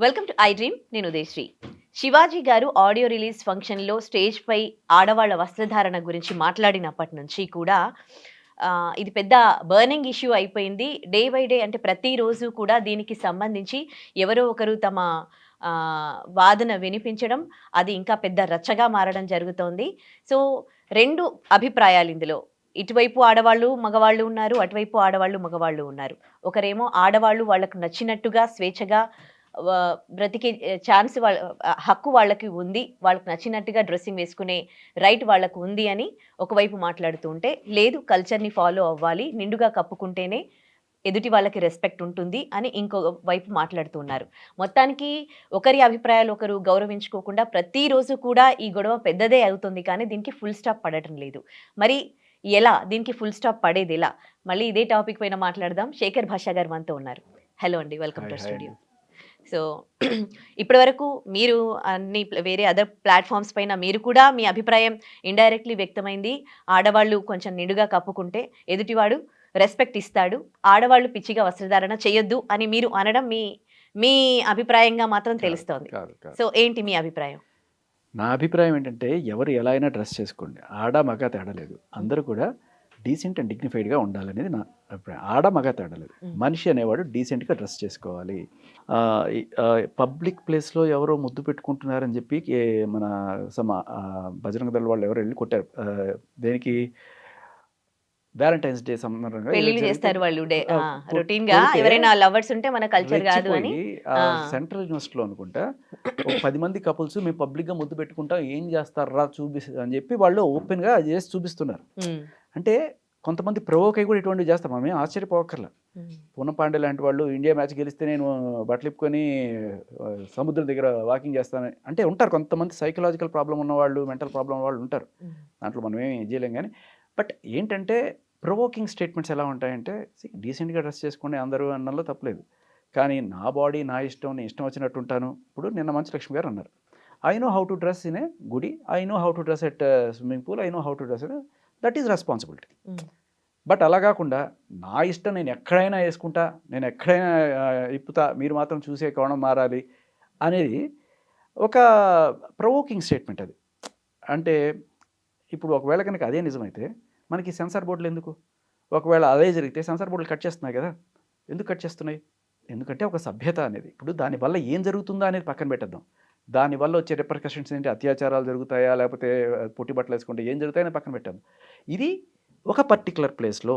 Welcome to I dream నేను ఉదయశ్రీ. శివాజీ గారు audio release ఫంక్షన్లో స్టేజ్పై ఆడవాళ్ళ వస్త్రధారణ గురించి మాట్లాడినప్పటి నుంచి కూడా ఇది పెద్ద బర్నింగ్ ఇష్యూ అయిపోయింది. డే బై డే అంటే ప్రతిరోజు కూడా దీనికి సంబంధించి ఎవరో ఒకరు తమ వాదన వినిపించడం అది ఇంకా పెద్ద రచ్చగా మారడం జరుగుతోంది. సో రెండు అభిప్రాయాలు ఇందులో. ఇటువైపు ఆడవాళ్ళు మగవాళ్ళు ఉన్నారు అటువైపు ఆడవాళ్ళు మగవాళ్ళు ఉన్నారు. ఒకరేమో ఆడవాళ్ళు వాళ్ళకు నచ్చినట్టుగా స్వేచ్ఛగా బ్రతికే ఛాన్స్ వాళ్ళ హక్కు వాళ్ళకి ఉంది వాళ్ళకి నచ్చినట్టుగా డ్రెస్సింగ్ వేసుకునే రైట్ వాళ్ళకు ఉంది అని ఒకవైపు మాట్లాడుతూ ఉంటే లేదు కల్చర్ని ఫాలో అవ్వాలి నిండుగా కప్పుకుంటేనే ఎదుటి వాళ్ళకి రెస్పెక్ట్ ఉంటుంది అని ఇంకో వైపు మాట్లాడుతున్నారు మొత్తానికి ఒకరి అభిప్రాయాలు ఒకరు గౌరవించుకోకుండా ప్రతిరోజు కూడా ఈ గొడవ పెద్దదే అవుతుంది కానీ దీనికి ఫుల్ స్టాప్ పడటం లేదు. మరి ఎలా? దీనికి ఫుల్ స్టాప్ పడేది ఎలా? మళ్ళీ ఇదే టాపిక్ పైన మాట్లాడదాం. శేఖర్ భాషా గారు మనతో ఉన్నారు. హలో అండి. వెల్కమ్ టు స్టూడియో సో ఇప్పటి వరకు మీరు అన్ని వేరే అదర్ ప్లాట్ఫామ్స్ పైన మీరు కూడా మీ అభిప్రాయం ఇండైరెక్ట్లీ వ్యక్తమైంది. ఆడవాళ్ళు కొంచెం నిండుగా కప్పుకుంటే ఎదుటివాడు రెస్పెక్ట్ ఇస్తాడు. ఆడవాళ్ళు పిచ్చిగా వస్త్రధారణ చేయొద్దు అని మీరు అనడం మీ మీ అభిప్రాయంగా మాత్రం తెలుస్తోంది. సో ఏంటి మీ అభిప్రాయం? నా అభిప్రాయం ఏంటంటే ఎవరు ఎలా అయినా డ్రెస్ చేసుకోండి. ఆడ మగ తేడా లేదు. అందరూ కూడా డీసెంట్ అండ్ డిగ్నిఫైడ్గా ఉండాలనేది నా అభిప్రాయం. ఆడ మగ తేడా లేదు. మనిషి అనేవాడు డీసెంట్గా డ్రెస్ చేసుకోవాలి. పబ్లిక్ ప్లేస్లో ఎవరో ముద్దు పెట్టుకుంటున్నారని చెప్పి మన సమ బజరంగ దళ వాళ్ళు ఎవరు వెళ్ళి కొట్టారు. దేనికి? వ్యాలంటైన్స్ డే సందర్భంగా పెళ్ళిళ్ళు జరిగితే- చేస్తారు వాళ్ళు డే రొటీన్గా ఎవరైనా లవర్స్ ఉంటే మన కల్చర్ కాదు అని. సెంట్రల్ యూనివర్సిటీలో అనుకుంటా ఒక పది మంది కపుల్స్ మేము పబ్లిక్గా ముద్దు పెట్టుకుంటాం ఏం చేస్తారా చూపి అని చెప్పి వాళ్ళు ఓపెన్గా చేసి చూపిస్తున్నారు. అంటే కొంతమంది ప్రవోక్ అయి కూడా ఇటువంటివి చేస్తాం. ఏం ఆశ్చర్యపోకర్లా పూనం పాండే లాంటి వాళ్ళు ఇండియా మ్యాచ్ గెలిస్తే నేను బట్టలు ఇప్పుకొని సముద్రం దగ్గర వాకింగ్ చేస్తాను. అంటే ఉంటారు కొంతమంది సైకలాజికల్ ప్రాబ్లం ఉన్న వాళ్ళు మెంటల్ ప్రాబ్లం వాళ్ళు ఉంటారు. దాంట్లో మనం ఏమి చేయలేం కానీ బట్ ఏంటంటే ప్రొవోకింగ్ స్టేట్మెంట్స్ ఎలా ఉంటాయంటే డీసెంట్గా డ్రెస్ చేసుకోండి అందరూ అన్నంలో తప్పలేదు. కానీ నా బాడీ నా ఇష్టం నేను ఇష్టం వచ్చినట్టు ఉంటాను. ఇప్పుడు నిన్న మంచి లక్ష్మి గారు అన్నారు. I know how to dress in a గుడి. I know how to dress at swimming pool. I know how to dress that is responsibility. But అలా కాకుండా నా ఇష్టం నేను ఎక్కడైనా వేసుకుంటా నేను ఎక్కడైనా ఇప్పుతా మీరు మాత్రం చూసే కోణం మారాలి అనేది ఒక ప్రవోకింగ్ స్టేట్మెంట్ అది. అంటే ఇప్పుడు ఒకవేళ కనుక అదే నిజమైతే మనకి సెన్సార్ బోర్డులు ఎందుకు? ఒకవేళ అదే జరిగితే సెన్సార్ బోర్డులు కట్ చేస్తున్నాయి కదా. ఎందుకు కట్ చేస్తున్నాయి? ఎందుకంటే ఒక సభ్యత అనేది. ఇప్పుడు దానివల్ల ఏం జరుగుతుందా అనేది పక్కన పెట్టేద్దాం. దానివల్ల వచ్చే రిపర్కషన్స్ ఏంటి? అత్యాచారాలు జరుగుతాయా? లేకపోతే పొట్టి బట్టలు వేసుకుంటే ఏం జరుగుతాయని పక్కన పెట్టాం ఇది ఒక పర్టికులర్ ప్లేస్లో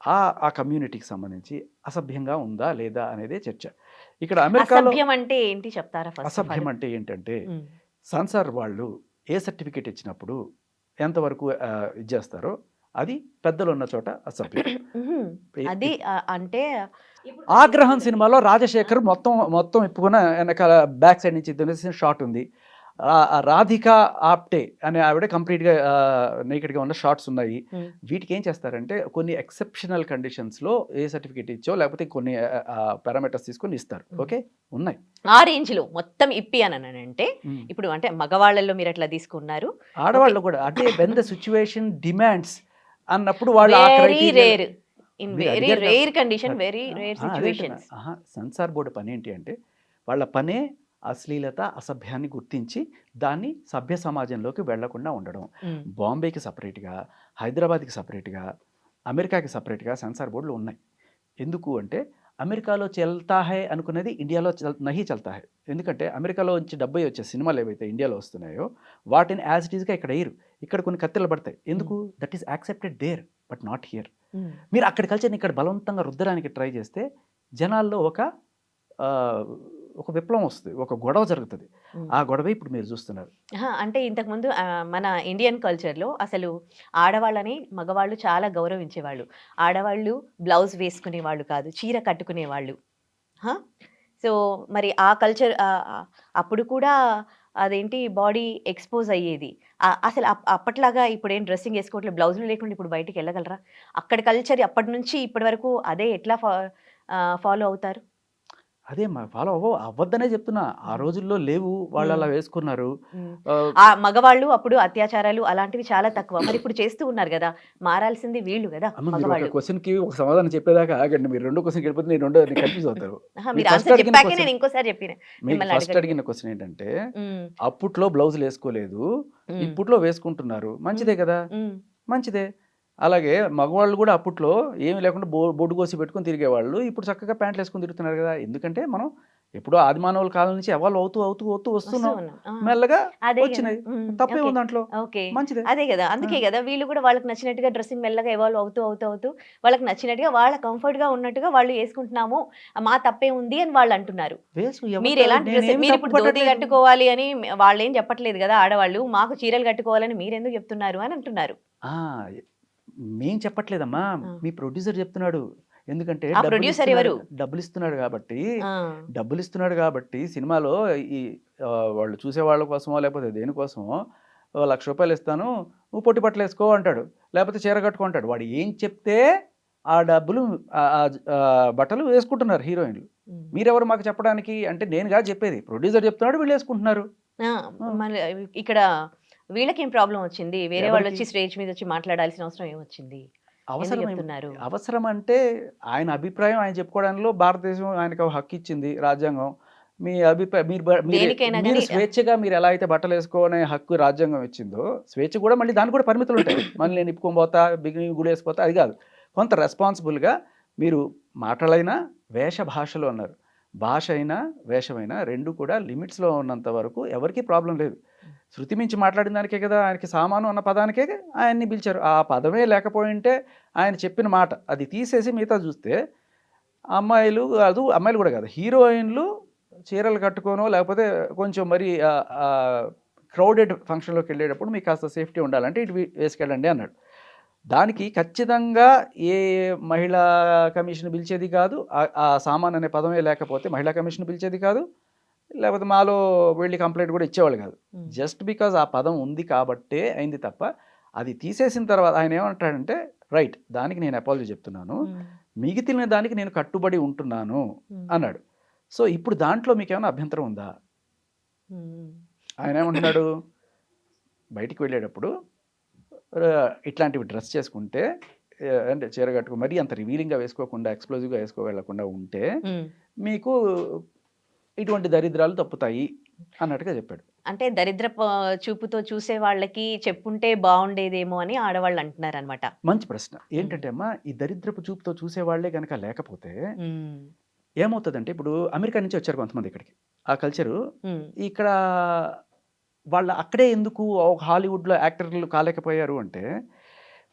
ఆ ఆ కమ్యూనిటీకి సంబంధించి అసభ్యంగా ఉందా లేదా అనేదే చర్చ. ఇక్కడ అమెరికాలో అంటే ఏంటి చెప్తారా అసభ్యం అంటే ఏంటంటే సెన్సార్ వాళ్ళు ఏ సర్టిఫికేట్ ఇచ్చినప్పుడు ఎంతవరకు ఇది చేస్తారో అది పెద్దలు ఉన్న చోట అసభ్యం అది అంటే ఆగ్రహం సినిమాలో రాజశేఖర్ మొత్తం మొత్తం ఇప్పుకున్న వెనకాల బ్యాక్ సైడ్ నుంచి తెలిసిన షాట్ ఉంది. రాధిక ఆప్టే అనే ఆవిడ కంప్లీట్గా నేకెడ్గా ఉన్న షార్ట్స్ ఉన్నాయి. వీటికి ఏం చేస్తారంటే కొన్ని ఎక్సెప్షనల్ కండిషన్స్లో ఏ సర్టిఫికేట్ ఇచ్చో లేకపోతే కొన్ని పారామీటర్స్ తీసుకొని ఇస్తారు. ఓకే? ఉన్నాయి. ఆ రేంజ్లో మొత్తం ఇప్పి అని అంటే ఇప్పుడు అంటే మగవాళ్ళల్లో మీరు అట్లా తీసుకున్నారు? ఆడవాళ్ళు కూడా అంటే వెన్ ద సిచ్యువేషన్ డిమాండ్స్ అన్నప్పుడు వాళ్ళు very rare in very rare condition very rare? Situations censor board పని ఏంటి అంటే వాళ్ళ పనే అశ్లీలత అసభ్యాన్ని గుర్తించి దాన్ని సభ్య సమాజంలోకి వెళ్ళకుండా ఉండడం. బాంబేకి సపరేట్గా హైదరాబాద్కి సపరేట్గా అమెరికాకి సపరేట్గా సెన్సార్ బోర్డులు ఉన్నాయి. ఎందుకు అంటే అమెరికాలో చల్తా హై అనుకునేది ఇండియాలో చల్ నహి చల్తా హై ఎందుకంటే అమెరికాలో నుంచి డెబ్బై వచ్చే సినిమాలు ఏవైతే ఇండియాలో వస్తున్నాయో వాటిని యాజ్ ఇట్ ఈస్గా ఇక్కడ వేయరు. ఇక్కడ కొన్ని కత్తెలు పడతాయి. ఎందుకు? That is accepted there but not here. మీరు అక్కడ కల్చర్ని ఇక్కడ బలవంతంగా రుద్దడానికి ట్రై చేస్తే జనాల్లో ఒక ఒక విప్లవం వస్తుంది ఒక గొడవ జరుగుతుంది. ఆ గొడవ ఇప్పుడు మీరు చూస్తున్నారు. అంటే ఇంతకుముందు మన ఇండియన్ కల్చర్లో అసలు ఆడవాళ్ళని మగవాళ్ళు చాలా గౌరవించేవాళ్ళు. ఆడవాళ్ళు బ్లౌజ్ వేసుకునేవాళ్ళు కాదు చీర కట్టుకునేవాళ్ళు? సో మరి ఆ కల్చర్ అప్పుడు కూడా అదేంటి బాడీ ఎక్స్పోజ్ అయ్యేది. అసలు అప్- అప్పట్లాగా ఇప్పుడు ఏం డ్రెస్సింగ్ వేసుకోవట్లేదు బ్లౌజులు లేకుండా ఇప్పుడు బయటికి వెళ్ళగలరా? అక్కడ కల్చర్ అప్పటి నుంచి ఇప్పటి వరకు అదే ఎట్లా ఫా ఫాలో అవుతారు? అదే మా ఫాలో అవ్వ అవ్వద్దనే చెప్తున్నా. ఆ రోజుల్లో లేవు వాళ్ళు అలా వేసుకున్నారు. ఆ, మగవాళ్ళు అప్పుడు అత్యాచారాలు అలాంటివి చాలా తక్కువ. మరి ఇప్పుడు చేస్తూ ఉన్నారు కదా మారాల్సింది వీళ్ళు కదా మగవాళ్ళు. క్వశ్చన్కి ఒక సమాధానం చెప్పేదాకా ఆగండి మీరు రెండో క్వశ్చన్ వెళ్ళిపోతే నేను రెండో కన్ఫ్యూజ్ అవుతారు. నేను ఇంకోసారి చెప్పిన ఫస్ట్. అడిగిన క్వశ్చన్ ఏంటంటే అప్పట్లో బ్లౌజులు వేసుకోలేదు ఇప్పట్లో వేసుకుంటున్నారు మంచిదే కదా? మంచిదే. అలాగే మగవాళ్ళు కూడా అప్పట్లో ఏమీ లేకుండా బో బొడ్డు కోసి పెట్టుకొని తిరిగేవాళ్ళు. ఇప్పుడు చక్కగా ప్యాంట్లు వేసుకొని తిరుగుతున్నారు కదా. ఎందుకంటే మనం ఎప్పుడో ఆదిమానవుల కాలం నుంచి ఎవాల్వ్ అవుతూ అవుతూ అవుతూ వస్తూ వస్తున్నాం. మెల్లగా. వచ్చినాయి. తప్పే ఉంది దాంట్లో మంచిదే. అదే కదా. అందుకే కదా వీళ్ళు కూడా వాళ్ళకి నచ్చినట్టుగా డ్రెస్సింగ్ మెల్లగా ఎవాల్వ్ అవుతూ అవుతూ అవుతూ వాళ్ళకి నచ్చినట్టుగా వాళ్ళ కంఫర్ట్గా ఉన్నట్టుగా వాళ్ళు వేసుకుంటున్నాము. మా తప్పే ఉంది అని వాళ్ళు అంటున్నారు. ఎవరు మీరు ఎలాంటి డ్రెస్ మీరు ఇప్పుడు ధోతి. కట్టుకోవాలి అని వాళ్ళు ఏం చెప్పట్లేదు కదా ఆడవాళ్ళు. మాకు చీరలు కట్టుకోవాలని మీరెందుకు చెప్తున్నారు అని అంటున్నారు. మేం చెప్పట్లేదమ్మా. మీ ప్రొడ్యూసర్ చెప్తున్నాడు. ఎందుకంటే డబ్బులు ఇస్తున్నాడు- ఎవరు? డబ్బులు ఇస్తున్నాడు కాబట్టి డబ్బులు ఇస్తున్నాడు కాబట్టి సినిమాలో ఈ వాళ్ళు చూసే వాళ్ళ కోసమో లేకపోతే దేనికోసమో లక్ష రూపాయలు ఇస్తాను నువ్వు పొట్టి బట్టలు వేసుకో అంటాడు. లేకపోతే చీర కట్టుకో అంటాడు. వాడు ఏం చెప్తే ఆ డబ్బులు బట్టలు వేసుకుంటున్నారు హీరోయిన్లు. మీరెవరు మాకు చెప్పడానికి? అంటే నేను కాదు చెప్పేది. ప్రొడ్యూసర్ చెప్తున్నాడు వీళ్ళు వేసుకుంటున్నారు. ఇక్కడ వీళ్ళకి ఏం ప్రాబ్లం వచ్చింది? వేరే వాళ్ళు వచ్చి? స్టేజ్ మీద వచ్చి మాట్లాడాల్సిన అవసరం ఏమొచ్చింది అవసరం? అవసరం అంటే ఆయన అభిప్రాయం ఆయన చెప్పుకోవడంలో భారతదేశం ఆయనకు హక్కు ఇచ్చింది రాజ్యాంగం. మీ అభిప్రాయం మీరు స్వేచ్ఛగా మీరు ఎలా అయితే బట్టలు వేసుకోనే హక్కు రాజ్యాంగం ఇచ్చిందో స్వేచ్ఛ కూడా మళ్ళీ దానికి కూడా పరిమితులు ఉంటాయి. మళ్ళీ నేను ఇప్పుకొని పోతా బిగి గుడి వేసిపోతా అది కాదు. కొంత రెస్పాన్సిబుల్గా మీరు మాటలైనా వేష భాషలు అన్నారు. భాష అయినా వేషమైనా రెండు కూడా లిమిట్స్లో ఉన్నంత వరకు ఎవరికీ ప్రాబ్లం లేదు. శృతి మించి మాట్లాడిన దానికే కదా ఆయనకి సామాను అన్న పదానికే ఆయన్ని పిలిచారు. ఆ పదమే లేకపోయింటే ఆయన చెప్పిన మాట అది తీసేసి మిగతా చూస్తే అమ్మాయిలు కాదు అమ్మాయిలు కూడా కాదు హీరోయిన్లు చీరలు కట్టుకోనో లేకపోతే కొంచెం మరి క్రౌడెడ్ ఫంక్షన్లోకి వెళ్ళేటప్పుడు మీకు కాస్త సేఫ్టీ ఉండాలంటే ఇటు వేసుకెళ్ళండి అన్నాడు. దానికి ఖచ్చితంగా ఏ మహిళా కమిషన్ పిలిచేది కాదు ఆ సామాన్ అనే పదమే లేకపోతే మహిళా కమిషన్ పిలిచేది కాదు లేకపోతే మాలో వెళ్ళి కంప్లైంట్ కూడా ఇచ్చేవాళ్ళు కాదు. జస్ట్ బికాజ్ ఆ పదం ఉంది కాబట్టే అయింది తప్ప అది తీసేసిన తర్వాత ఆయన ఏమంటాడంటే రైట్ దానికి నేను అపాలజీ చెప్తున్నాను. మిగిలిన దానికి నేను కట్టుబడి ఉంటున్నాను. అన్నాడు సో ఇప్పుడు దాంట్లో మీకు ఏమైనా అభ్యంతరం ఉందా. ఆయన ఏమంటున్నాడు బయటికి వెళ్ళేటప్పుడు ఇట్లాంటివి డ్రెస్ చేసుకుంటే అంటే చీర కట్టుకో మరీ అంత రివీలింగ్గా వేసుకోకుండా ఎక్స్ప్లోజివ్గా వేసుకో వెళ్ళకుండా ఉంటే. మీకు ఇటువంటి దరిద్రాలు తప్పుతాయి అన్నట్టుగా చెప్పాడు. అంటే దరిద్ర చూపుతో చూసే వాళ్ళకి చెప్పుంటే బాగుండేదేమో అని ఆడవాళ్ళు అంటున్నారు అనమాట మంచి ప్రశ్న. ఏంటంటే అమ్మా ఈ దరిద్రపు చూపుతో చూసేవాళ్ళే కనుక లేకపోతే ఏమవుతుందంటే ఇప్పుడు అమెరికా నుంచి వచ్చారు కొంతమంది ఇక్కడికి. ఆ కల్చరు ఇక్కడ వాళ్ళ అక్కడే ఎందుకు ఒక హాలీవుడ్లో యాక్టర్లు కాలేకపోయారు అంటే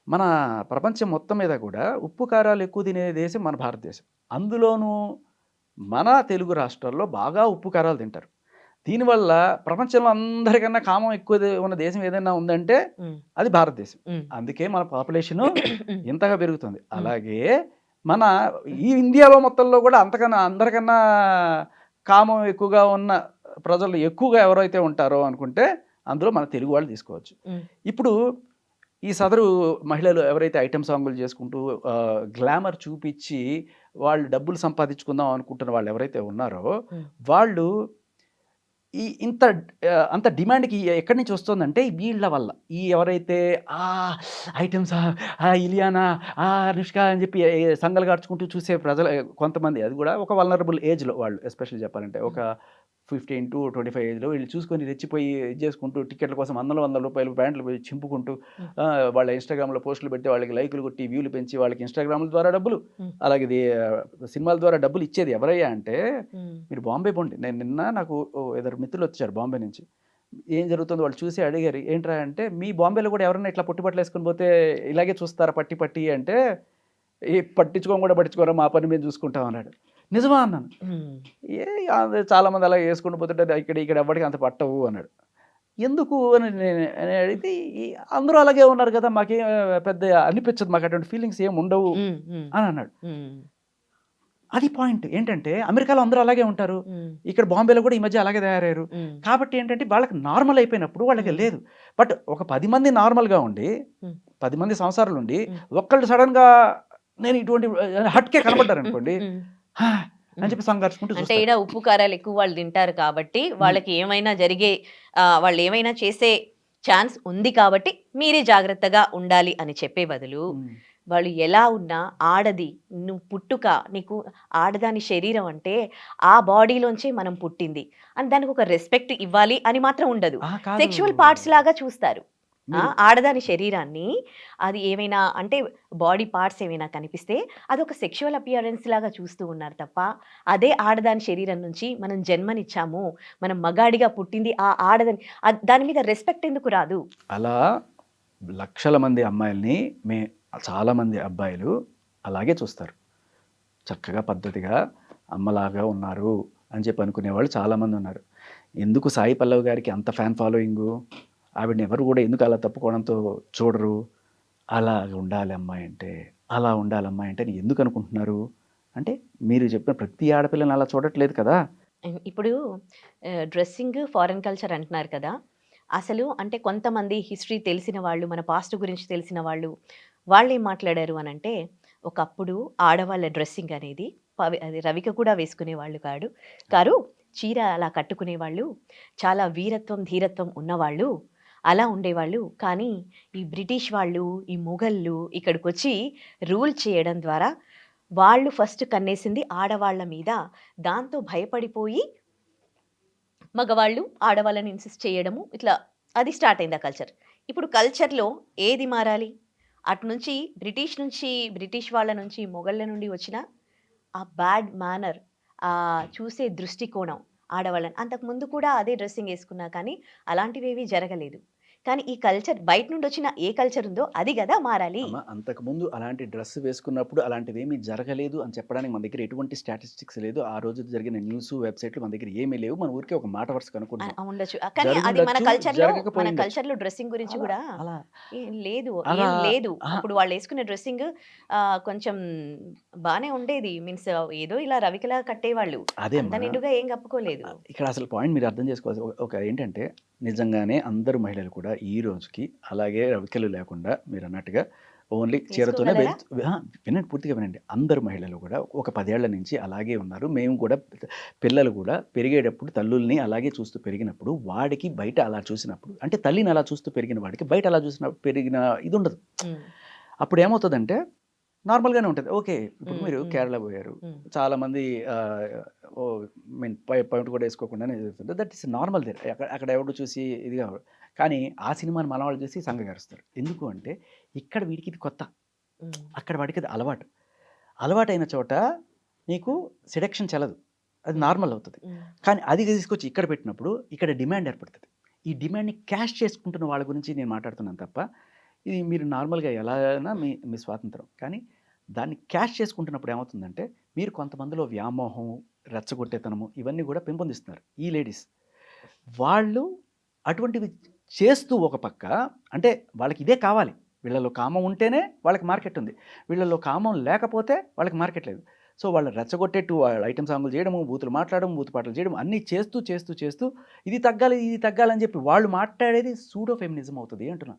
మన ప్రపంచం మొత్తం మీద కూడా ఉప్పు కారాలు ఎక్కువ తినే దేశం మన భారతదేశం. అందులోనూ మన తెలుగు రాష్ట్రాల్లో బాగా ఉప్పు కారాలు తింటారు. దీనివల్ల ప్రపంచంలో అందరికన్నా కామం ఎక్కువ ఉన్న దేశం ఏదైనా ఉందంటే అది భారతదేశం. అందుకే మన పాపులేషన్ ఇంతగా పెరుగుతుంది. అలాగే మన ఈ ఇండియాలో మొత్తంలో కూడా అంతకన్నా అందరికన్నా కామం ఎక్కువగా ఉన్న ప్రజలు ఎక్కువగా ఎవరైతే ఉంటారో అనుకుంటే అందులో మన తెలుగు వాళ్ళు తీసుకోవచ్చు. ఇప్పుడు ఈ సదరు మహిళలు ఎవరైతే ఐటమ్ సాంగులు చేసుకుంటూ గ్లామర్ చూపించి వాళ్ళు డబ్బులు సంపాదించుకుందాం అనుకుంటున్న వాళ్ళు ఎవరైతే ఉన్నారో. వాళ్ళు ఈ ఇంత అంత డిమాండ్కి ఎక్కడి నుంచి వస్తుందంటే వీళ్ళ వల్ల ఈ ఎవరైతే ఆ ఐటమ్స్ ఆ ఇలియానా ఆ అనుష్క అని చెప్పి సంగలు గార్చుకుంటూ చూసే ప్రజలు కొంతమంది అది కూడా ఒక వలనరబుల్ ఏజ్లో వాళ్ళు ఎస్పెషల్ చెప్పాలంటే ఒక ఫిఫ్టీన్ టు ట్వంటీ ఫైవ్ ఏజ్లో వీళ్ళు చూసుకొని రెచ్చిపోయి ఇది చేసుకుంటూ టికెట్ల కోసం వందల వందల రూపాయలు ప్యాంట్లు పోయి చింపుకుంటూ వాళ్ళ ఇన్స్టాగ్రామ్లో పోస్టులు పెట్టి వాళ్ళకి లైకులు కొట్టి వ్యూలు పెంచి వాళ్ళకి ఇన్స్టాగ్రామ్ల ద్వారా డబ్బులు. అలాగే సినిమాల ద్వారా డబ్బులు ఇచ్చేది ఎవరయ్యా అంటే మీరు బాంబే పోండి. నేను నిన్న నాకు ఇద్దరు మిత్రులు వచ్చారు బాంబే నుంచి. ఏం జరుగుతుందో వాళ్ళు చూసి అడిగారు ఏంట్రా అంటే మీ బాంబేలో కూడా ఎవరైనా ఇట్లా పుట్టి బట్టలు వేసుకొని పోతే ఇలాగే చూస్తారా పట్టి పట్టి అంటే ఏ పట్టించుకోని కూడా పట్టించుకోరా మా పని మేము చూసుకుంటాం అన్నాడు. నిజమా అన్నాను. ఏ అది చాలా మంది అలా వేసుకుంటూ పోతుంటే ఇక్కడ ఇక్కడ ఎవరికి అంత పట్టవు అన్నాడు. ఎందుకు అని నేను అని అడిగితే "ఈ అందరూ అలాగే ఉన్నారు కదా మాకేం పెద్ద అనిపించదు మాకు అటువంటి ఫీలింగ్స్ ఏం ఉండవు అని అన్నాడు. అది పాయింట్ ఏంటంటే అమెరికాలో అందరూ అలాగే ఉంటారు. ఇక్కడ బాంబేలో కూడా ఈ మధ్య అలాగే తయారయ్యారు. కాబట్టి ఏంటంటే వాళ్ళకి నార్మల్ అయిపోయినప్పుడు వాళ్ళకి. లేదు. బట్ ఒక పది మంది నార్మల్గా ఉండి. పది మంది సంసారాలు ఉండి. ఒక్కళ్ళు సడన్గా నేను ఇటువంటి హట్కే కనబడ్డారు అనుకోండి "హా, అని చెప్పి సంఘర్షుకుంటూ అంటే. ఈడ ఉప్పు కారాలు ఎక్కువ వాళ్ళు తింటారు కాబట్టి వాళ్ళకి ఏమైనా జరిగే వాళ్ళు ఏమైనా చేసే ఛాన్స్ ఉంది కాబట్టి మీరే జాగ్రత్తగా ఉండాలి అని చెప్పే బదులు. వాళ్ళు ఎలా ఉన్నా ఆడది నువ్వు పుట్టుక నీకు ఆడదాని శరీరం అంటే ఆ బాడీలోంచే మనం పుట్టింది అని దానికి ఒక రెస్పెక్ట్ ఇవ్వాలి అని మాత్రం ఉండదు. సెక్షువల్ పార్ట్స్ లాగా చూస్తారు ఆడదాని శరీరాన్ని అది ఏమైనా అంటే బాడీ పార్ట్స్ ఏమైనా కనిపిస్తే అది ఒక సెక్షువల్ అపియరెన్స్ లాగా చూస్తూ ఉన్నారు తప్ప అదే ఆడదాని శరీరం నుంచి మనం జన్మనిచ్చాము మనం మగాడిగా పుట్టింది ఆ ఆడదాని దాని మీద రెస్పెక్ట్ ఎందుకు రాదు? అలా లక్షల మంది అమ్మాయిల్ని మే చాలామంది అబ్బాయిలు అలాగే చూస్తారు. చక్కగా పద్ధతిగా అమ్మలాగా ఉన్నారు అని చెప్పి అనుకునేవాళ్ళు చాలామంది ఉన్నారు. ఎందుకు సాయి పల్లవి గారికి అంత ఫ్యాన్ ఫాలోయింగు? ఆవిడని ఎవరు కూడా ఎందుకు అలా తప్పుకోవడంతో చూడరు? అలా ఉండాలి అమ్మాయి అంటే అలా ఉండాలి అమ్మాయి అంటే ఎందుకు అనుకుంటున్నారు? అంటే మీరు చెప్పిన ప్రతి ఆడపిల్లని అలా చూడట్లేదు కదా? ఇప్పుడు డ్రెస్సింగ్ ఫారెన్ కల్చర్ అంటున్నారు కదా? అసలు అంటే కొంతమంది హిస్టరీ తెలిసిన వాళ్ళు మన పాస్ట్ గురించి తెలిసిన వాళ్ళు వాళ్ళు ఏం మాట్లాడారు అని అంటే ఒకప్పుడు ఆడవాళ్ళ డ్రెస్సింగ్ అనేది అది రవిక కూడా వేసుకునే వాళ్ళు కాడు కారు చీర అలా కట్టుకునే వాళ్ళు చాలా వీరత్వం ధీరత్వం ఉన్నవాళ్ళు అలా ఉండేవాళ్ళు. కానీ ఈ బ్రిటిష్ వాళ్ళు ఈ మొఘళ్ళు ఇక్కడికి వచ్చి రూల్ చేయడం ద్వారా వాళ్ళు ఫస్ట్ కన్నేసింది ఆడవాళ్ళ మీద. దాంతో భయపడిపోయి మగవాళ్ళు ఆడవాళ్ళని ఇన్సిస్ట్ చేయడము. ఇట్లా అది స్టార్ట్ అయింది ఆ కల్చర్. ఇప్పుడు కల్చర్లో ఏది మారాలి? అటు నుంచి బ్రిటిష్ నుంచి బ్రిటిష్ వాళ్ళ నుంచి మొఘళ్ళ నుండి వచ్చిన ఆ బ్యాడ్ మేనర్ ఆ చూసే దృష్టికోణం ఆడవాళ్ళని. అంతకుముందు కూడా అదే డ్రెస్సింగ్ వేసుకున్నా కానీ అలాంటివేవి జరగలేదు. కానీ ఈ కల్చర్ బయట నుండి వచ్చిన ఏ కల్చర్ ఉందో అది కదా మారాలి. అంతకుముందు అలాంటి డ్రెస్ వేసుకున్నప్పుడు అలాంటివి ఏమీ జరగలేదు అని చెప్పడానికి మన దగ్గర ఎటువంటి స్టాటిస్టిక్స్ లేదు. ఆ రోజు జరిగిన న్యూస్ వెబ్సైట్లు మన దగ్గర ఏమీ లేవు. మన ఊరికే ఒక మాట వరుస కనుకుంటున్నాం ఉండొచ్చు. కానీ అది మన కల్చర్లో మన. కల్చర్లో డ్రెస్సింగ్ గురించి కూడా లేదు లేదు. అప్పుడు వాళ్ళు వేసుకునే డ్రెస్సింగ్ కొంచెం బానే ఉండేది. మీన్స్ ఏదో ఇలా రవికలా కట్టేవాళ్ళు. అదే అంత నిండుగా ఏం కప్పుకోలేదు. ఇక్కడ అసలు పాయింట్ మీరు అర్థం చేసుకోవాలి ఒక ఏంటంటే నిజంగానే అందరు మహిళలు కూడా ఈ రోజుకి అలాగే రవికెలు లేకుండా మీరు అన్నట్టుగా ఓన్లీ చీరతోనే ఆ, వినండి పూర్తిగా వినండి. అందరు మహిళలు కూడా ఒక పదేళ్ళ నుంచి అలాగే ఉన్నారు. మేము కూడా పిల్లలు కూడా పెరిగేటప్పుడు తల్లుల్ని అలాగే చూస్తూ పెరిగినప్పుడు వాడికి బయట అలా చూసినప్పుడు అంటే తల్లిని అలా చూస్తూ పెరిగిన వాడికి బయట అలా చూసిన పెరిగిన ఇది ఉండదు. ఉమ్, అప్పుడు ఏమవుతుందంటే నార్మల్గానే ఉంటుంది. ఓకే ఇప్పుడు మీరు. కేరళ పోయారు. ఉమ్, చాలా మంది ఆ, ఓ మీన్ పాయింట్ కూడా వేసుకోకుండానే జరుగుతుంది. దట్ ఇస్ నార్మల్ దేర్ అక్కడ అక్కడ ఎవడు చూసి ఇది కాదు కానీ ఆ సినిమాని మన వాళ్ళు చూసి సంఘగారుస్తారు ఎందుకు అంటే ఇక్కడ వీడికి ఇది కొత్త. అక్కడ వాడికి అది అలవాటు. అలవాటైన చోట నీకు సెడక్షన్ చెల్లదు. అది నార్మల్ అవుతుంది. కానీ అది తీసుకొచ్చి ఇక్కడ పెట్టినప్పుడు ఇక్కడ డిమాండ్ ఏర్పడుతుంది. ఈ డిమాండ్ని క్యాష్ చేసుకుంటున్న వాళ్ళ గురించి నేను మాట్లాడుతున్నాను తప్ప ఇది మీరు నార్మల్గా ఎలా అయినా మీ మీ స్వాతంత్రం. కానీ దాన్ని క్యాష్ చేసుకుంటున్నప్పుడు ఏమవుతుందంటే మీరు కొంతమందిలో వ్యామోహం రెచ్చగొట్టేతనము ఇవన్నీ కూడా పెంపొందిస్తున్నారు ఈ లేడీస్. వాళ్ళు అటువంటివి చేస్తూ ఒక పక్క అంటే వాళ్ళకి ఇదే కావాలి. వీళ్ళలో కామం ఉంటేనే వాళ్ళకి మార్కెట్ ఉంది. వీళ్ళలో కామం లేకపోతే వాళ్ళకి మార్కెట్ లేదు. సో వాళ్ళు రెచ్చగొట్టేట్టు వాళ్ళ ఐటమ్ సాంగులు చేయడము బూతులు మాట్లాడడం బూతు పాటలు చేయడం అన్నీ చేస్తూ చేస్తూ చేస్తూ ఇది తగ్గాలి ఇది తగ్గాలని చెప్పి వాళ్ళు మాట్లాడేది సూడో ఫెమినిజం అవుతుంది అంటున్నా.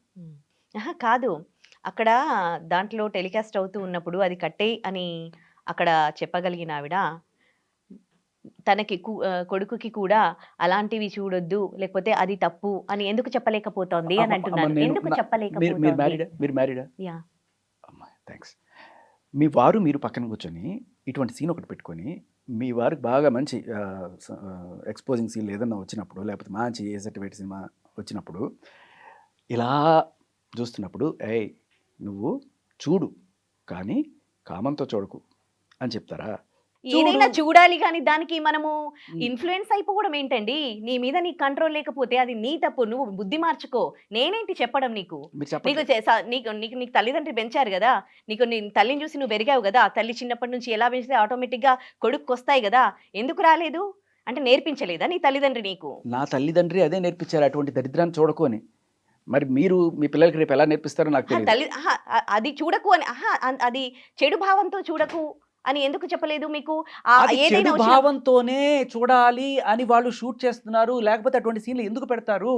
ఆహా, కాదు. అక్కడ దాంట్లో టెలికాస్ట్ అవుతూ ఉన్నప్పుడు అది కట్టే అని అక్కడ చెప్పగలిగిన ఆవిడ తనకి కొడుకుకి కూడా అలాంటివి చూడొద్దు లేకపోతే అది తప్పు అని ఎందుకు చెప్పలేకపోతోంది అని అంటున్నాను నేను- ఎందుకు చెప్పలేకపోతోంది? థ్యాంక్స్ మీ వారు మీరు పక్కన కూర్చొని ఇటువంటి సీన్ ఒకటి పెట్టుకొని మీ వారికి బాగా మంచి ఎక్స్పోజింగ్ సీన్ ఏదన్నా వచ్చినప్పుడు లేకపోతే మంచి ఏ సర్టిఫికేట్ సినిమా వచ్చినప్పుడు ఇలా చూస్తున్నప్పుడు ఏయ్ నువ్వు చూడు కానీ కామంతో చూడకు అని చెప్తారా? ఏదైనా చూడు. చూడాలి కానీ దానికి మనము ఇన్ఫ్లుయెన్స్ అయిపోవడం ఏంటండి? నీ మీద నీ కంట్రోల్ లేకపోతే అది నీ తప్పు. నువ్వు బుద్ధి మార్చుకో. నేనేంటి చెప్పడం నీకు? నీకు నీకు నీకు నీకు తల్లిదండ్రులు పెంచారు కదా? నీకు నీ తల్లిని చూసి నువ్వు పెరిగావు కదా? తల్లి చిన్నప్పటి నుంచి ఎలా పెంచితే ఆటోమేటిక్గా కొడుకు వస్తాయి కదా? ఎందుకు రాలేదు? అంటే నేర్పించలేదా నీ తల్లిదండ్రి నీకు? నా తల్లిదండ్రి అదే నేర్పించారు. అటువంటి దరిద్రాన్ని చూడకు అని. మరి మీరు మీ పిల్లలకి రేపు ఎలా నేర్పిస్తారో నాకు తెలియదు అది చూడకు అని అది చెడు భావంతో చూడకు అని ఎందుకు చెప్పలేదు మీకు? ఆ అది ఏదైనా చెడు భావంతోనే చూడాలి అని వాళ్ళు షూట్ చేస్తున్నారు లేకపోతే అటువంటి సీన్లు ఎందుకు పెడతారు?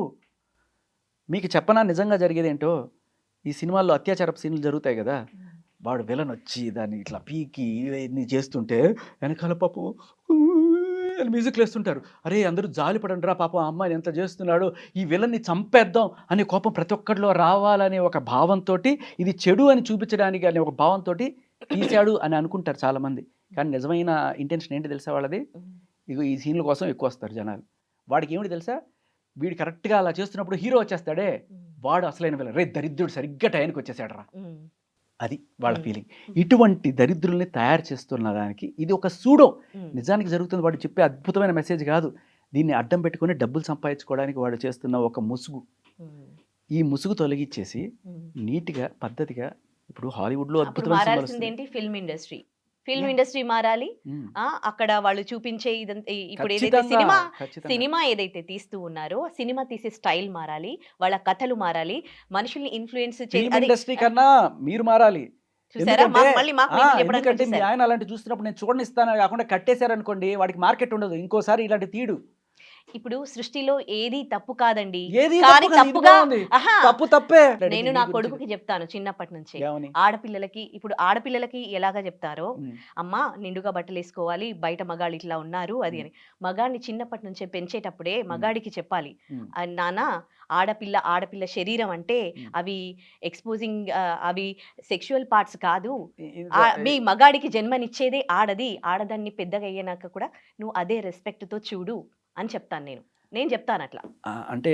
మీకు చెప్పనా నిజంగా జరిగేది ఏంటో ఈ సినిమాల్లో అత్యాచారపు సీన్లు జరుగుతాయి కదా. వాడు విలన్ వచ్చి దాన్ని ఇట్లా పీకి ఇవన్నీ చేస్తుంటే వెనకాల పాపం అని మ్యూజిక్లు వేస్తుంటారు అరే అందరూ జాలి పడండి రా పాపం అమ్మాయిని ఎంత చేస్తున్నాడు ఈ విలన్ని చంపేద్దాం అనే కోపం ప్రతి ఒక్కరిలో రావాలనే ఒక భావంతో ఇది చెడు అని చూపించడానికి అనే ఒక భావంతో తీశాడు అని అనుకుంటారు చాలామంది. కానీ నిజమైన ఇంటెన్షన్ ఏంటి తెలుసా వాళ్ళది? ఇగో ఈ సీన్ల కోసం ఎక్కువ వస్తారు జనాలు. వాడికి ఏమిటి తెలుసా? వీడు కరెక్ట్గా అలా చేస్తున్నప్పుడు హీరో వచ్చేస్తాడే. వాడు అసలైన విలన్. రే దరిద్రుడు సరిగ్గా టైంకి వచ్చేసాడు రా అది వాళ్ళ. ఫీలింగ్. ఇటువంటి దరిద్రుల్ని తయారు చేస్తున్న దానికి ఇది ఒక సూడో. నిజానికి జరుగుతుంది వాడు చెప్పే అద్భుతమైన మెసేజ్ కాదు. దీన్ని అడ్డం పెట్టుకొని డబ్బులు సంపాదించుకోవడానికి వాడు చేస్తున్న ఒక ముసుగు. ఈ ముసుగు తొలగించేసి నీట్గా పద్ధతిగా ఇప్పుడు హాలీవుడ్లో అద్భుతమైన ఫిల్మ్ ఇండస్ట్రీ. ఫిల్మ్. ఇండస్ట్రీ మారాలి Mm. ఆ అక్కడ వాళ్ళు చూపించే ఇదంతా ఇప్పుడు ఏదైతే సినిమా. సినిమా ఏదైతే తీస్తూ ఉన్నారో సినిమా తీసే స్టైల్ మారాలి వాళ్ళ కథలు మారాలి మనుషుల్ని ఇన్ఫ్లుయెన్స్ ఇండస్ట్రీ కన్నా మీరు మారాలి ఎందుకంటే- మీ. ఆయన అలాంటి చూస్తున్నప్పుడు నేను చూడనిస్తాను కాకుండా కట్టేశారనుకోండి వాడికి మార్కెట్ ఉండదు ఇంకోసారి ఇలాంటి తీడు ఇప్పుడు సృష్టిలో ఏది తప్పు కాదండి. ఏది కానీ తప్పు తప్పుగా తప్పు తప్పే. నేను నా కొడుకుకి చెప్తాను చిన్నప్పటి నుంచి. ఆడపిల్లలకి ఇప్పుడు ఆడపిల్లలకి ఎలాగా చెప్తారో అమ్మ నిండుగా బట్టలు వేసుకోవాలి బయట మగాళ్ళు ఇట్లా ఉన్నారు అది అని. మగాడిని చిన్నప్పటి నుంచే పెంచేటప్పుడే మగాడికి చెప్పాలి. నాన్న ఆడపిల్ల ఆడపిల్ల శరీరం అంటే. అవి ఎక్స్పోజింగ్ అవి సెక్షువల్ పార్ట్స్ కాదు. మీ మగాడికి జన్మనిచ్చేదే ఆడది. ఆడదాన్ని పెద్దగా అయ్యాక కూడా నువ్వు అదే respect తో చూడు. అని చెప్తాను నేను. నేను చెప్తాను అట్లా. అంటే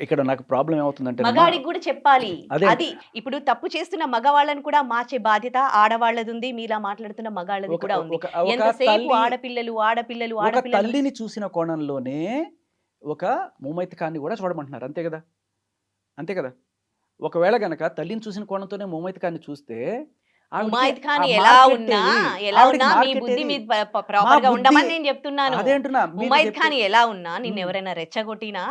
ఇక్కడ నాకు ప్రాబ్లం ఏమవుతుందంటే మగాడికి కూడా చెప్పాలి. అదే. ఇప్పుడు తప్పు చేస్తున్న మగవాళ్ళని కూడా మార్చే బాధ్యత ఆడవాళ్ళది ఉంది మీలా మాట్లాడుతున్న మగాళ్ళది కూడా ఉంది. ఎంతసేపు ఆడపిల్లలు ఆడపిల్లలు ఆడపిల్లలు తల్లిని చూసిన కోణంలోనే ఒక ముమైతకాన్ని కూడా చూడమంటున్నారు. అంతే కదా? అంతే కదా? ఒకవేళ గనక తల్లిని చూసిన కోణంతోనే ముమైతకాన్ని చూస్తే ఉమాయిద్ ఖాన్ ఎలా ఉన్నా? ఎలా ఉన్నా మీ బుద్ధి ఏది? మీ ప్రాపర్గా బుద్ధి- ఉండమని నేను చెప్తున్నాను ఖాన్ ఎలా ఉన్నా నిన్ను. ఎవరైనా రెచ్చగొట్టినా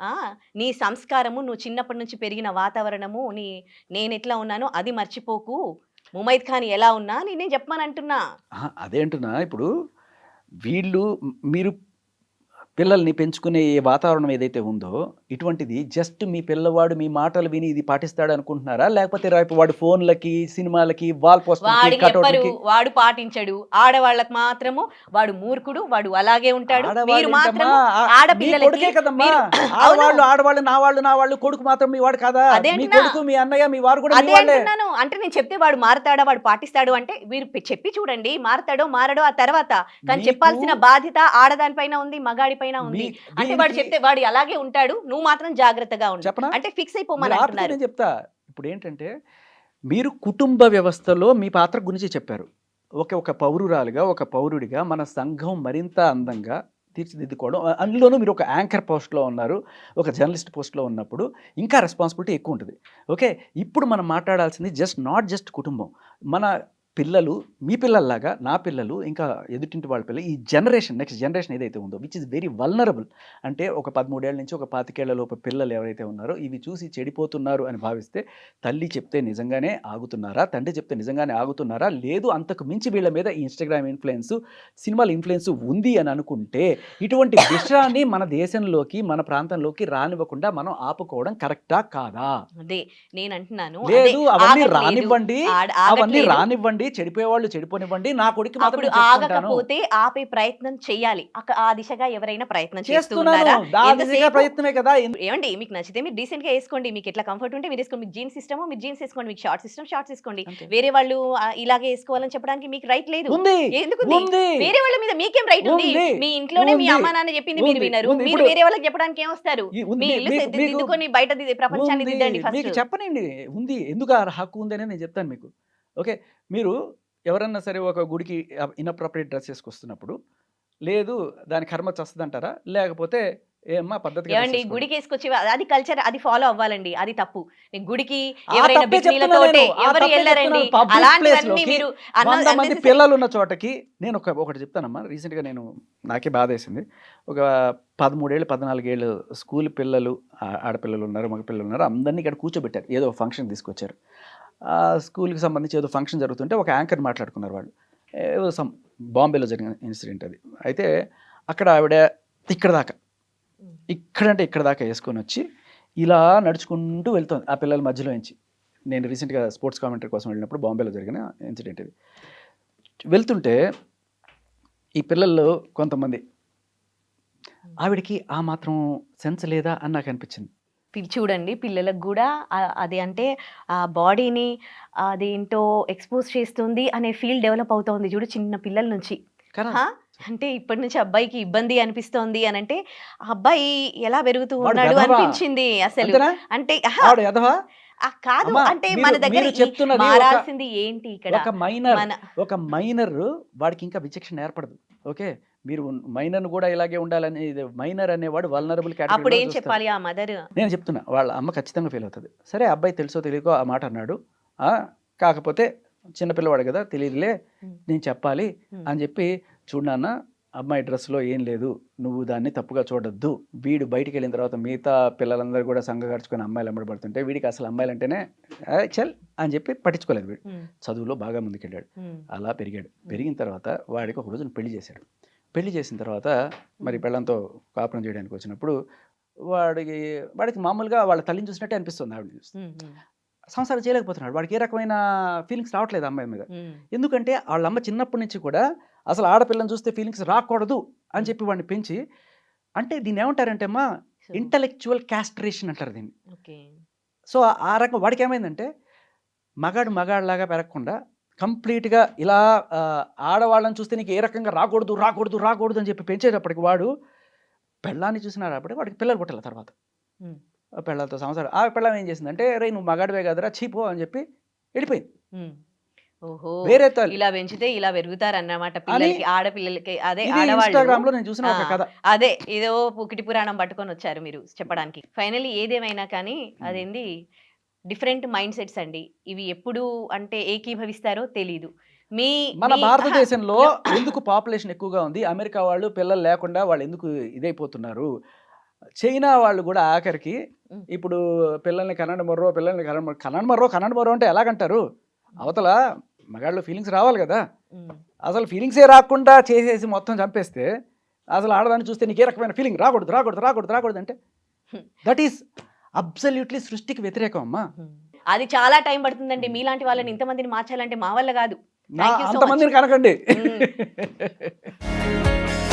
ఆ నీ సంస్కారము నువ్వు చిన్నప్పటి నుంచి పెరిగిన వాతావరణము నీ నేను ఎట్లా ఉన్నానో అది మర్చిపోకు ముమైద్ ఖాన్ ఎలా ఉన్నా నేనే చెప్పమని అంటున్నా ఆహా, అదే అంటున్నా ఇప్పుడు వీళ్ళు మీరు పిల్లల్ని పెంచుకునే ఏ వాతావరణం ఏదైతే ఉందో ఇటువంటిది జస్ట్ మీ పిల్లవాడు మీ మాటలు విని ఇది పాటిస్తాడు అనుకుంటున్నారా లేకపోతే రేపు వాడు ఫోన్లకి సినిమాలకి వాల్ కటౌట్లకి? వాడు పాటించడు. ఆడవాళ్ళకి మాత్రము వాడు మూర్ఖుడు వాడు అలాగే ఉంటాడు. ఆడవాళ్ళు ఆడవాళ్ళు ఆడవాళ్ళు నా వాళ్ళు నా వాళ్ళు కొడుకు మాత్రం మీ వాడు కాదా? మీ. కొడుకు మీ అన్నయ్య మీ వారు కూడా అంటే నేను చెప్తే వాడు మారతాడా వాడు పాటిస్తాడు అంటే మీరు పె- చెప్పి చూడండి. మారతాడో మారడో ఆ తర్వాత. కానీ చెప్పాల్సిన బాధ్యత ఆడదాని పైన ఉంది మగాడి పైన ఉంది. అంటే వాడు చెప్తే వాడు అలాగే ఉంటాడు నువ్వు మాత్రం జాగ్రత్తగా ఉండు. చెప్పనా? అంటే ఫిక్స్ అయిపోమని చెప్తా. ఇప్పుడు ఏంటంటే మీరు కుటుంబ వ్యవస్థలో మీ పాత్ర గురించి చెప్పారు. ఒక ఒక పౌరురాలుగా ఒక పౌరుడిగా మన సంఘం మరింత అందంగా తీర్చిదిద్దుకోవడం అందులోనూ మీరు ఒక యాంకర్ పోస్ట్లో ఉన్నారు ఒక జర్నలిస్ట్ పోస్ట్లో ఉన్నప్పుడు ఇంకా రెస్పాన్సిబిలిటీ ఎక్కువ ఉంటుంది. ఓకే? ఇప్పుడు మనం మాట్లాడాల్సింది జస్ట్ నాట్ జస్ట్ కుటుంబం. మన పిల్లలు మీ పిల్లల్లాగా నా పిల్లలు ఇంకా ఎదుటింటి వాళ్ళ పిల్లలు ఈ జనరేషన్ నెక్స్ట్ జనరేషన్ ఏదైతే ఉందో విచ్ ఇస్ వెరీ వల్నరబుల్ అంటే ఒక పదమూడేళ్ళ నుంచి ఒక పాతికేళ్ళ లోపు పిల్లలు ఎవరైతే ఉన్నారో ఇవి చూసి చెడిపోతున్నారు అని భావిస్తే తల్లి చెప్తే నిజంగానే ఆగుతున్నారా తండ్రి చెప్తే నిజంగానే ఆగుతున్నారా లేదు అంతకు మించి వీళ్ళ మీద ఇన్స్టాగ్రామ్ ఇన్ఫ్లుయెన్స్ సినిమాల ఇన్ఫ్లుయెన్స్ ఉంది అని అనుకుంటే ఇటువంటి విషయాన్ని మన దేశంలోకి మన ప్రాంతంలోకి రానివ్వకుండా మనం ఆపుకోవడం కరెక్టా కాదా అదే నేను అంటున్నాను లేదు అవన్నీ. రానివ్వండి అవన్నీ. రానివ్వండి చెడిపోయే వాళ్ళు చెడిపోనివ్వండి నా కొడుకు మాత్రం. ఆగకపోతే ఆపే ప్రయత్నం అక్క- ఆ దిశగా ఎవరైనా ప్రయత్నం చేస్తూ చేస్తున్నాను. ఉన్నారా? దా దిశగా ఎంతసేపు- ప్రయత్నమే కదా. ఏమండి మీకు నచ్చితే మీరు డీసెంట్గా వేసుకోండి. మీకు ఎట్లా కంఫర్ట్ ఉంటే మీరు వేసుకోండి. మీకు జీన్స్ ఇష్టమో మీరు జీన్స్ వేసుకోండి. మీకు షార్ట్స్ ఇష్టం షార్ట్స్ వేసుకోండి. వేరే వాళ్ళు ఇలాగే వేసుకోవాలని చెప్పడానికి మీకు రైట్ లేదు. ఎందుకు వేరే వాళ్ళ మీద మీకేం రైట్ ఉంది. మీ ఇంట్లోనే మీ. అమ్మా నాన్న చెప్పింది మీరు. వినరు. మీరు వేరే వాళ్ళకి చెప్పడానికి ఏం వస్తారు? ఈ ఉంది. మీ ఇల్లు బయట ప్రపంచాన్ని. దిద్దండి మీకు చెప్పనండి. ఉంది. ఎందుకు హక్కు ఉందని నేను చెప్తాను మీకు. ఓకే. మీరు ఎవరన్నా సరే ఒక గుడికి ఇన్అప్రాపరియేట్ డ్రెస్ వేసుకొస్తున్నప్పుడు లేదు దాని కర్మ చస్తుందంటారా? లేకపోతే ఏమ్మా పద్ధతిగా dress ఏమండి. గుడికి వేసుకొచ్చి అది కల్చర్ అది ఫాలో అవ్వాలండి. అది తప్పు. గుడికి ఎవరైనా ఎవరు వెళ్ళరండి. అలాంటివన్నీ మీరు మంది పిల్లలు ఉన్న చోటకి నేను ఒక ఒకటి చెప్తానమ్మా. రీసెంట్గా నేను నాకే బాధ వేసింది ఒక పదమూడేళ్ళు పద్నాలుగేళ్ళు స్కూల్ పిల్లలు ఆడపిల్లలు ఉన్నారు మగ పిల్లలు ఉన్నారు. అందరినీ ఇక్కడ కూర్చోబెట్టారు. ఏదో ఫంక్షన్ తీసుకొచ్చారు. స్కూల్కి సంబంధించి ఏదో ఫంక్షన్ జరుగుతుంటే ఒక యాంకర్ మాట్లాడుకున్నారు వాళ్ళు. ఏదో సమ్ బాంబేలో జరిగిన ఇన్సిడెంట్ అది. అయితే అక్కడ ఆవిడ ఇక్కడ దాకా ఇక్కడంటే ఇక్కడ దాకా వేసుకొని వచ్చి ఇలా నడుచుకుంటూ వెళ్తుంది ఆ పిల్లల మధ్యలో నుంచి. నేను రీసెంట్గా స్పోర్ట్స్ కామెంటరీ కోసం వెళ్ళినప్పుడు బాంబేలో జరిగిన ఇన్సిడెంట్ ఇది. వెళ్తుంటే ఈ పిల్లల్లో కొంతమంది ఆవిడకి ఆ మాత్రం సెన్స్ లేదా? అని నాకు అనిపించింది. చూడండి పిల్లలకు కూడా అది అంటే ఆ బాడీని అదేంటో ఎక్స్పోజ్ చేస్తుంది అనే ఫీల్ డెవలప్ అవుతోంది చూడు చిన్న పిల్లల నుంచి? అంటే ఇప్పటి నుంచి అబ్బాయికి ఇబ్బంది అనిపిస్తోంది అని అంటే ఆ అబ్బాయి ఎలా పెరుగుతూ ఉన్నాడు? అనిపించింది అసలు. అంటే కాదు అంటే మన దగ్గర మారాల్సింది ఏంటి ఇక్కడ? ఒక మైనర్ మన ఒక మైనర్ వాడికి ఇంకా విచక్షణ ఏర్పడదు. ఓకే? మీరు మైనర్ కూడా ఇలాగే ఉండాలని మైనర్ అనేవాడు వల్నరబుల్ అప్పుడు ఏం చెప్పాలి ఆ మదర్? నేను చెప్తున్నా వాళ్ళ అమ్మ ఖచ్చితంగా ఫీల్ అవుతుంది. సరే అబ్బాయి తెలుసో తెలియకో ఆ మాట అన్నాడు. కాకపోతే చిన్నపిల్లవాడు కదా తెలియదులే. నేను చెప్పాలి. అని చెప్పి చూడన్న అమ్మాయి డ్రెస్లో ఏం లేదు నువ్వు దాన్ని తప్పుగా చూడొద్దు. వీడు బయటికి వెళ్ళిన తర్వాత మిగతా పిల్లలందరూ కూడా సంఘగడుచుకొని అమ్మాయిలు అమ్మడబడుతుంటే వీడికి అసలు అమ్మాయిలు అంటేనే "ఆ, చల్ అని చెప్పి పట్టించుకోలేదు వీడు. చదువులో బాగా ముందుకెళ్ళాడు. అలా పెరిగాడు. పెరిగిన తర్వాత వాడికి ఒక రోజున పెళ్ళి చేశాడు. పెళ్ళి చేసిన తర్వాత మరి పెళ్ళంతో కాపురం చేయడానికి వచ్చినప్పుడు వాడికి వాడికి మామూలుగా వాళ్ళ తల్లిని చూసినట్టే అనిపిస్తుంది ఆవిడ చూస్తే. సంసారం చేయలేకపోతున్నాడు. వాడికి ఏ రకమైన ఫీలింగ్స్ రావట్లేదు అమ్మాయి మీద. ఎందుకంటే వాళ్ళ అమ్మ చిన్నప్పటి నుంచి కూడా అసలు ఆడపిల్లని చూస్తే ఫీలింగ్స్ రాకూడదు అని చెప్పి వాడిని పెంచి అంటే దీన్ని ఏమంటారంటే అమ్మా ఇంటలెక్చువల్ క్యాస్ట్రేషన్ అంటారు దీన్ని. ఓకే. సో ఆ రకం వాడికి ఏమైందంటే మగాడు మగాడిలాగా పెరగకుండా కంప్లీట్గా ఇలా ఆడవాళ్ళని చూస్తే నీకు ఏ రకంగా రాకూడదు రాకూడదు రాకూడదు అని చెప్పి పెంచేటప్పటికి వాడు పెళ్ళాన్ని చూసిన రాబట్టి వాడికి పిల్లలు పుట్టాలి తర్వాత. పెళ్ళాలతో సంవత్సరం ఆ పెళ్ళం ఏం చేసిందంటే రే నువ్వు మగాడివే కదరా చీపో అని చెప్పి వెళ్ళిపోయింది. ఓహో. వేరే ఇలా పెంచితే ఇలా పెరుగుతారన్నమాట పిల్లలకి ఆడపిల్లలకి. అదే ఇన్స్టాగ్రామ్లో నేను చూసిన ఒక. కథ. అదే ఏదో పుకిటి పురాణం పట్టుకొని వచ్చారు మీరు చెప్పడానికి. ఫైనల్లీ ఏదేమైనా కానీ అదేంది? డిఫరెంట్ మైండ్ సెట్స్ అండి. ఇవి ఎప్పుడు అంటే ఏకీభవిస్తారో తెలీదు. మీ మన భారతదేశంలో ఎందుకు పాపులేషన్ ఎక్కువగా ఉంది? అమెరికా వాళ్ళు పిల్లలు లేకుండా వాళ్ళు ఎందుకు ఇదైపోతున్నారు? చైనా వాళ్ళు కూడా ఆఖరికి. ఇప్పుడు పిల్లల్ని కన్నడ మొర్రో పిల్లల్ని కన్నడ మొర్రో కన్నడ మొర్రో కన్నడ మొర్రో అంటే ఎలాగంటారు? అవతల మగాళ్ళు ఫీలింగ్స్ రావాలి కదా. అసలు ఫీలింగ్సే రాకుండా చేసేసి మొత్తం చంపేస్తే అసలు ఆడదాన్ని చూస్తే నీకు ఏ రకమైన ఫీలింగ్? రాకూడదు రాకూడదు రాకూడదు రాకూడదు అంటే. దట్ ఈస్ అబ్సల్యూట్లీ సృష్టికి వ్యతిరేకం అమ్మా. అది చాలా టైం పడుతుందండి మీలాంటి వాళ్ళని ఇంతమందిని మార్చాలంటే మా వల్ల కాదు అంతమందిని. కనకండి.